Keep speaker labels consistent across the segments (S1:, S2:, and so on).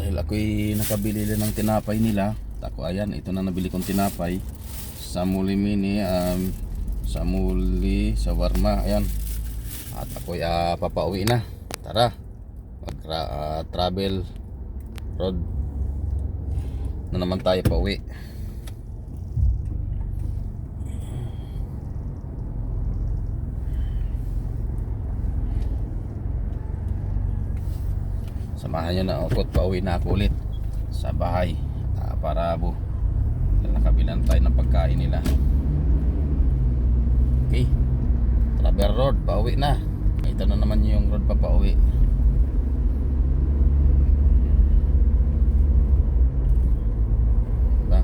S1: dahil ako'y nakabili din ng tinapay nila. Ako ayan ito na nabili kong tinapay. Sa muli mini um, sa muli sa warma ayan. At ako'y uh, papauwi na. Tara mag ah, travel road. Na naman tayo pauwi samahan nyo na ako at pauwi na ako ulit sa bahay Ah, para bu nakabilan tayo ng pagkain nila. Okay. Travel Road pauwi na. Ito na naman yung road pa pauwi diba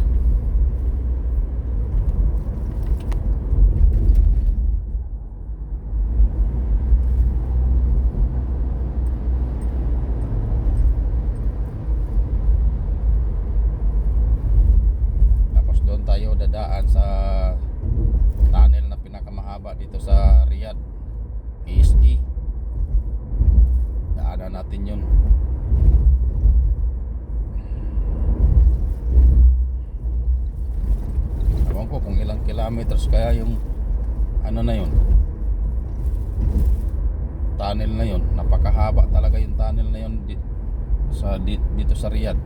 S1: Tapos doon tayo dadaan sa tunnel na pinakamahaba dito sa Riyadh. PSE. Daanan natin yun. Ewan ko kung ilang kilometers kaya yung ano na yun. Tunnel na yun. Napakahaba talaga yung tunnel na yun di- sa di- dito sa Riyadh.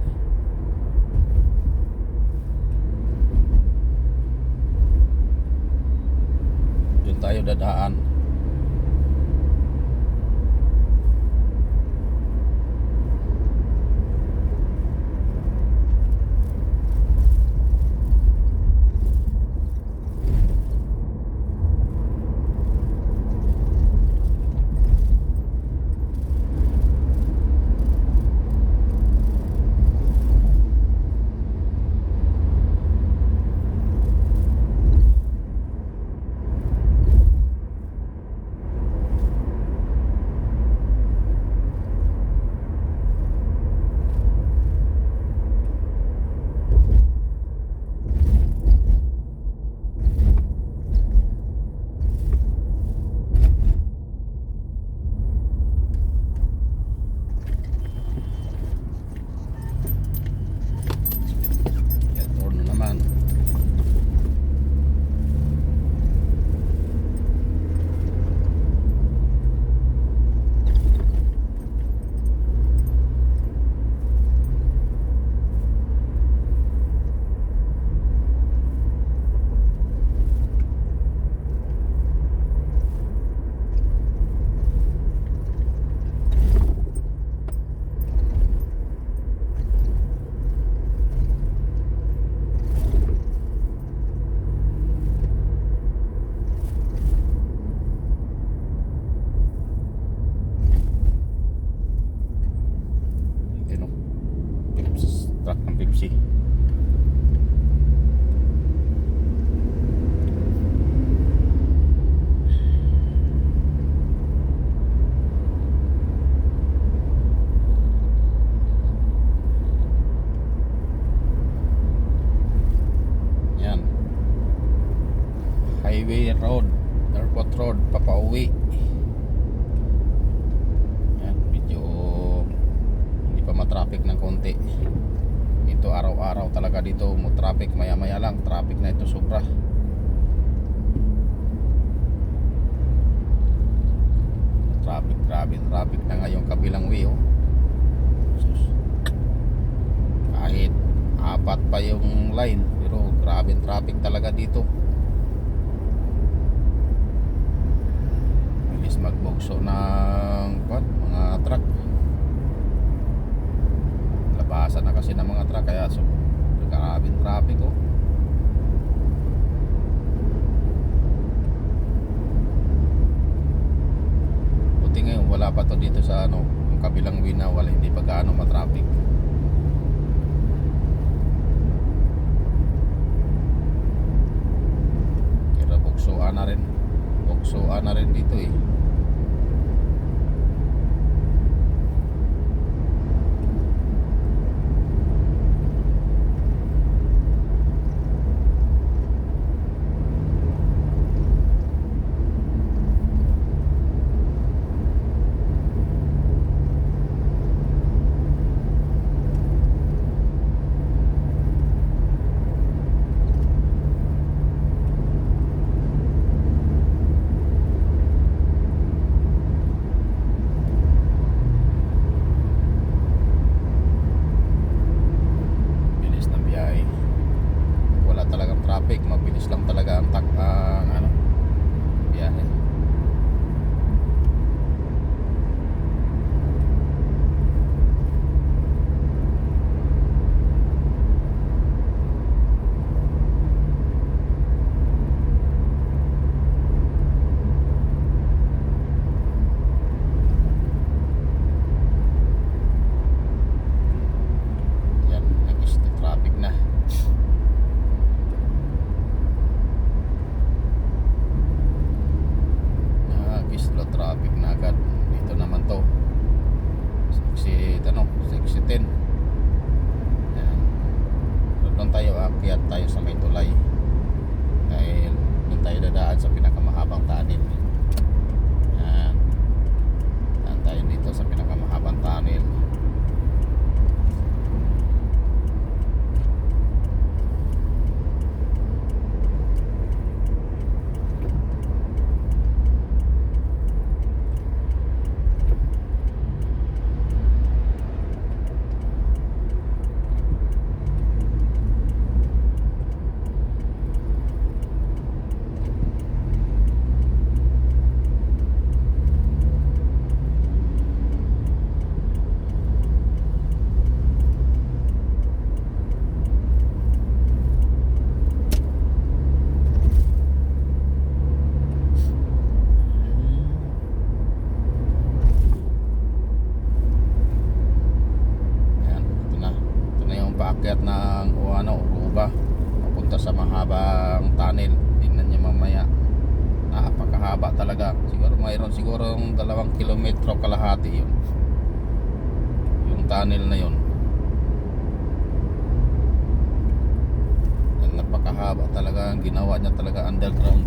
S1: Tayo dadaan. Pepsi. Yan. Highway Road, Airport papauwi. Yan, medyo hindi pa matraffic ng konti. Ito araw-araw talaga dito mo traffic maya-maya lang traffic na ito sobra. Traffic, grabe traffic na ngayong kabilang way oh. Kahit apat pa yung line pero grabe traffic talaga dito. Bilis magbugso ng what, mga truck labasan na kasi ng mga truck kaya so grabing traffic oh. Buti ngayon wala pa to dito sa ano yung kabilang wina wala hindi pa gaano matraffic. Kaya buksuan na rin. Buksuan na rin dito eh tayo sa may tulay. Dahil doon tayo dadaan sa pinakamahabang tunnel. Yan. Daan tayo dito sa pinakamahabang tunnel. Ayan, ito na. Ito na yung paakyat ng o ano, Uruba. Papunta sa mahabang tunnel. Tingnan niyo mamaya. Napakahaba talaga. Siguro mayroon siguro yung dalawang kilometro kalahati yun. Yung tunnel na. Yan, napakahaba talaga. Ang ginawa niya talaga underground.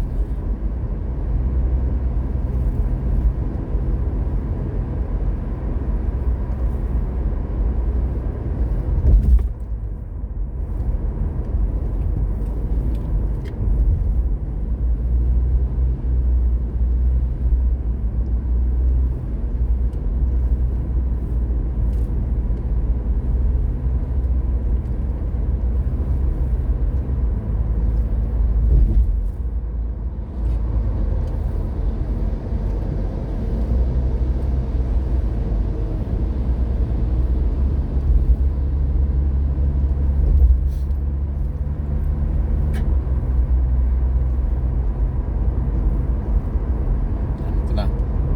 S1: Yan, Ito na.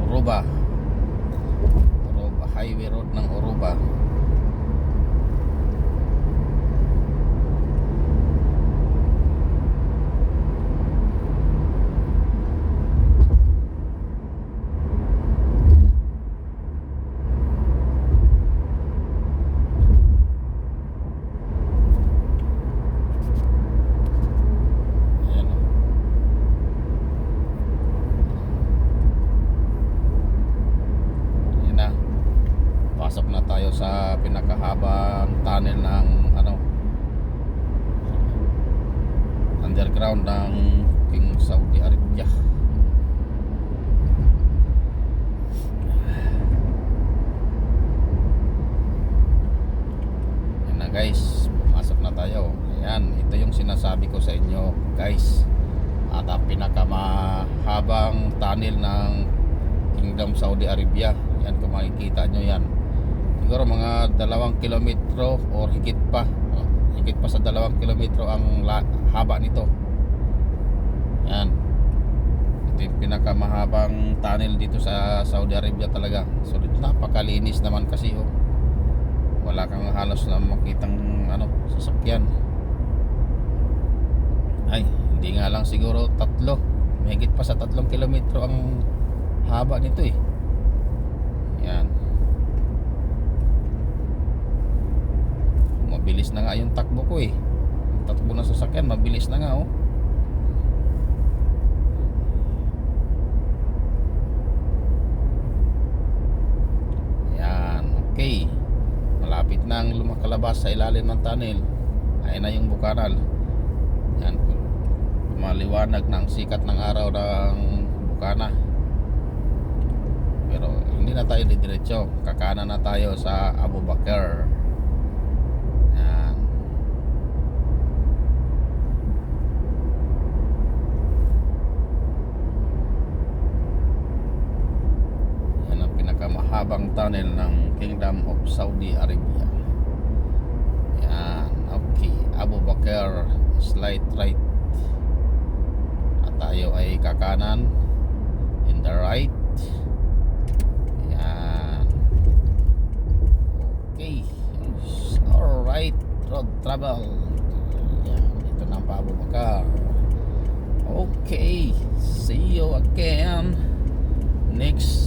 S1: Oroba. Oroba. Highway road ng Oroba. Ayan o. Yan na. Pasok na tayo sa pinakahabang tunnel ng ano underground ng King Saudi Arabia. Yan na guys, pumasok na tayo. Ayan, ito yung sinasabi ko sa inyo guys. At ang pinakamahabang tunnel ng Kingdom Saudi Arabia. Yan kung makikita nyo yan. Siguro mga dalawang kilometro or higit pa. Higit pa sa dalawang kilometro ang haba nito. Yan. Ito yung pinakamahabang tunnel dito sa Saudi Arabia talaga. So napakalinis naman kasi oh. Wala kang halos na makitang ano, sasakyan. Ay, hindi nga lang siguro tatlo. Mahigit pa sa tatlong kilometro ang haba nito eh. Yan. Mabilis na nga yung takbo ko eh. Takbo ng sasakyan, mabilis na nga oh. Yan, okay. Malapit na lumakalabas sa ilalim ng tunnel. Ayun na yung bukanal. Yan, maliwanag ng sikat ng araw ng bukana. Pero hindi na tayo didiretso. Kakana na tayo sa Abu Bakar. Yan. Yan ang tunnel ng Kingdom of Saudi Arabia. Abu Bakar. Slight right. At tayo ay kakanan. In the right. Yan. Okay. Alright. Road travel. Yan. Ito na pa Abu Bakar. Okay. See you again. Next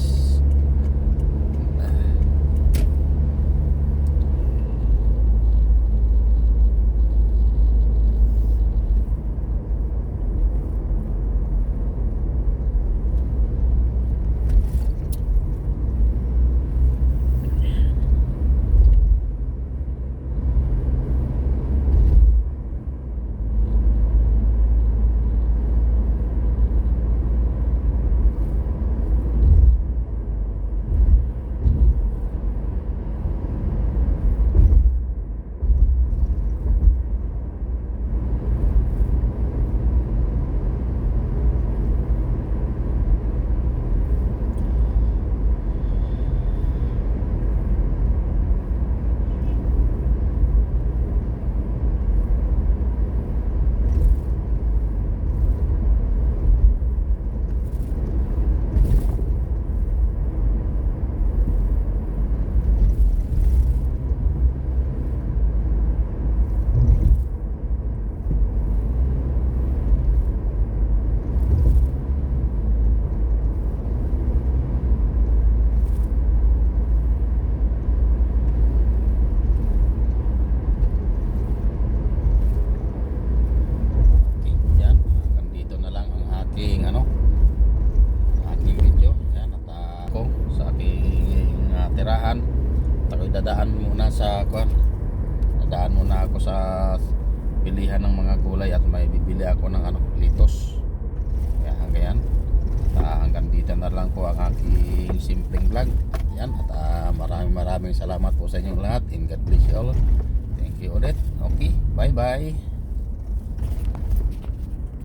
S1: dadaan muna sa kwan. Dadaan muna ako sa bilihan ng mga gulay at may bibili ako ng ano, litos. Kaya hanggang yan. At, ah, hanggang dito na lang po ang aking simpleng vlog. Yan. At ah, maraming maraming salamat po sa inyong lahat. And God bless you all. Thank you ulit. Okay. Bye bye.